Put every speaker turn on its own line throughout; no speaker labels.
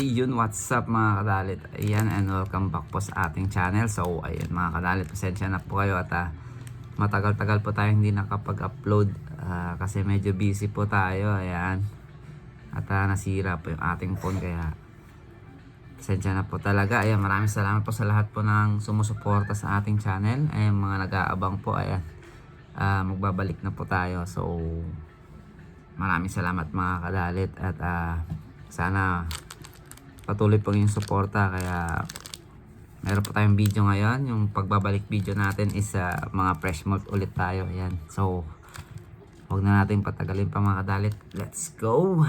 ayun, what's up mga kadalit? Ayan, and welcome back po sa ating channel. So, ayun mga kadalit, pasensya na po kayo at ah, matagal-tagal po tayo hindi nakapag-upload ah, kasi medyo busy po tayo. Ayan. At ah, nasira po yung ating phone kaya pasensya na po talaga. Ayan, maraming salamat po sa lahat po ng sumusuporta sa ating channel. Ayan, mga nag-aabang po. Ayan, ah, magbabalik na po tayo. So, maraming salamat mga kadalit at ah, sana patuloy po yung suporta kaya meron po tayong video ngayon. Yung pagbabalik video natin is ah, mga fresh milk ulit tayo. Ayan. So huwag na natin patagalin pa mga kadalit. Let's go!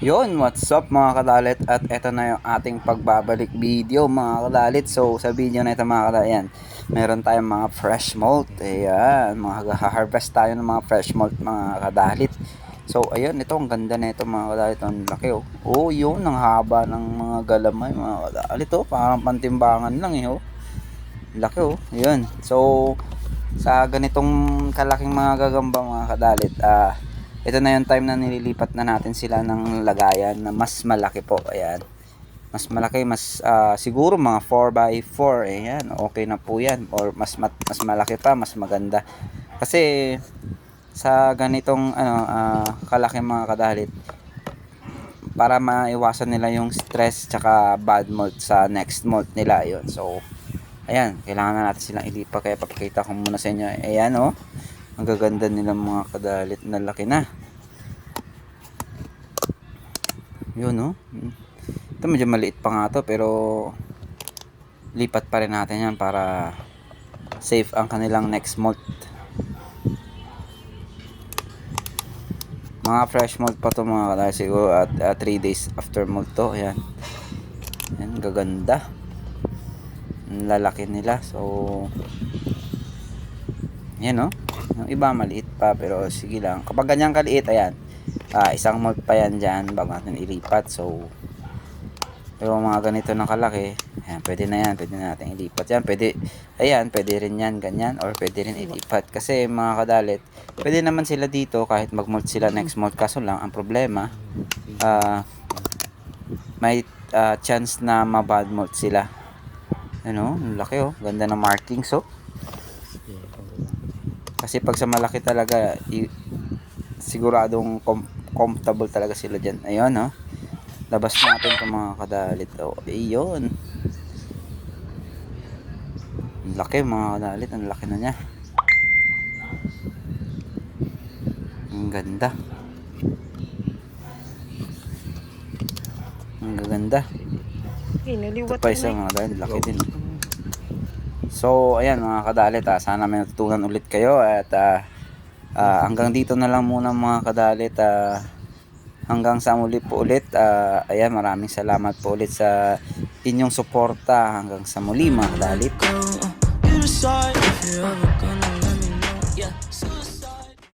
Yun what's up mga kadalit? At eto na yung ating pagbabalik video mga kadalit. So sa video na ito mga kadalit ayan meron tayong mga fresh malt. Ayan mga harvest tayo ng mga fresh malt mga kadalit So, ayun, ito, ang ganda na ito mga kadalit. Ang laki, oh. Oh, yun, ang haba ng mga galamay, mga kadalit, oh. Parang pantimbangan lang, eh, oh. Laki, oh. Ayun. So, sa ganitong kalaking mga gagamba, mga kadalit, ah, ito na yung time na nililipat na natin sila ng lagayan na mas malaki po. Ayan. Mas malaki, mas ah, siguro mga 4x4. Ayan, okay na po yan. Or mas, mas malaki pa, mas maganda. Kasi, sa ganitong ano ah, kalaki mga kadalit para maiwasan nila yung stress tsaka bad mood sa next month nila yon so ayan kailangan na natin silang ilipa kaya papakita ko muna sa inyo. Ayan oh. Ang gaganda nilang mga kadalit na laki na. Yun oh. Ito medyo maliit pa nga to pero lipat pa rin natin yan para safe ang kanilang next month mga fresh mold pa to mga kadal siguro at 3 days after mold to ayan. Ayan gaganda. Lalaki nila so ayan no? Yung iba maliit pa pero sige lang. Kapag ganyan kaliit ayan. Ah, isang mold pa yan dyan bago natin ilipat so pero mga ganito na kalaki ayan pwede na yan pwede na natin ilipat yan. Pwede ayan pwede rin yan ganyan or pwede rin ilipat. Kasi mga kadalit pwede naman sila dito kahit mag-molt sila next molt. Kaso lang ang problema ah may ah, chance na mabad molt sila. Ano laki oh. Ganda ng markings oh. Kasi pag sa malaki talaga siguradong com- comfortable talaga sila dyan. Ayun oh labas natin itong mga kadalit. Oh ayun ang laki mga kadalit. Ang laki na niya. Ang ganda. Ang gaganda. Ito pa isa mga kadalit. Laki din. So ayan mga kadalit ah, sana may natutunan ulit kayo at ah, ah, hanggang dito na lang muna mga kadalit ah, hanggang sa muli po ulit uh, ayan maraming salamat po ulit sa inyong suporta. Hanggang sa muli mga dalit